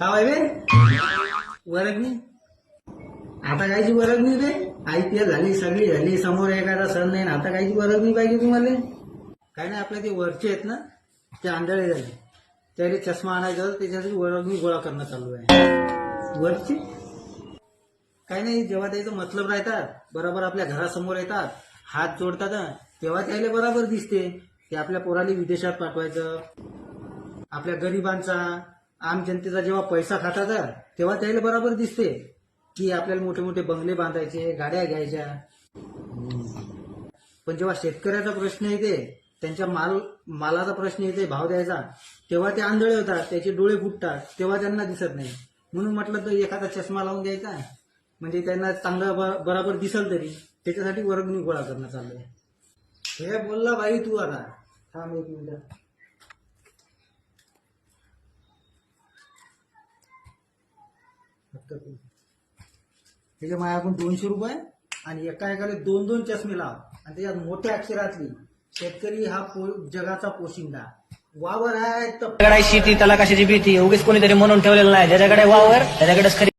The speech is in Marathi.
का बाय बे? वर्गणी आता कायची नाही रे आय पी झाली सगळी झाली समोर एखादा सण नाही ना आता कायची नाही पाहिजे तुम्हाला? काय नाही आपल्या ते वरचे आहेत ना ते आंधळे झाले. त्याला चष्मा आणायचा होता, त्याच्यासाठी वरगणी गोळा करणं चालू आहे. वरचे? काय नाही जेव्हा त्याचं मतलब राहतात बरोबर आपल्या घरासमोर येतात हात जोडतात तेव्हा त्याला बरोबर दिसते. की आपल्या पोराला विदेशात पाठवायचं आपल्या गरिबांचा आम जनतेचा जेव्हा पैसा खाताचा तेव्हा त्याला बरोबर दिसते की आपल्याला मोठे मोठे बंगले बांधायचे गाड्या घ्यायच्या. पण जेव्हा शेतकऱ्याचा प्रश्न येते त्यांच्या माल मालाचा प्रश्न येते भाव द्यायचा तेव्हा ते आंधळे होतात त्याचे डोळे फुटतात तेव्हा त्यांना दिसत नाही. म्हणून म्हटलं तर एखादा चष्मा लावून द्यायचा म्हणजे त्यांना चांगलं ब- बराबर दिसल तरी त्याच्यासाठी वर्गणी गोळा करणं चाललंय. आहे हे बोलला बाई तू आता. थांब एक मिनिट फक्त तू. त्याच्या माझ्याकडून दोनशे रुपये आणि एका एकाला दोन दोन चष्मे लाव. आणि त्याच्यात मोठ्या अक्षरातली शेतकरी हा पो- जगाचा पोशिंदा. वावर आहे तर शेती त्याला कशाची भीती उगीच कोणीतरी म्हणून ठेवलेलं नाही. ज्याच्याकडे वावर त्याच्याकडेच खरी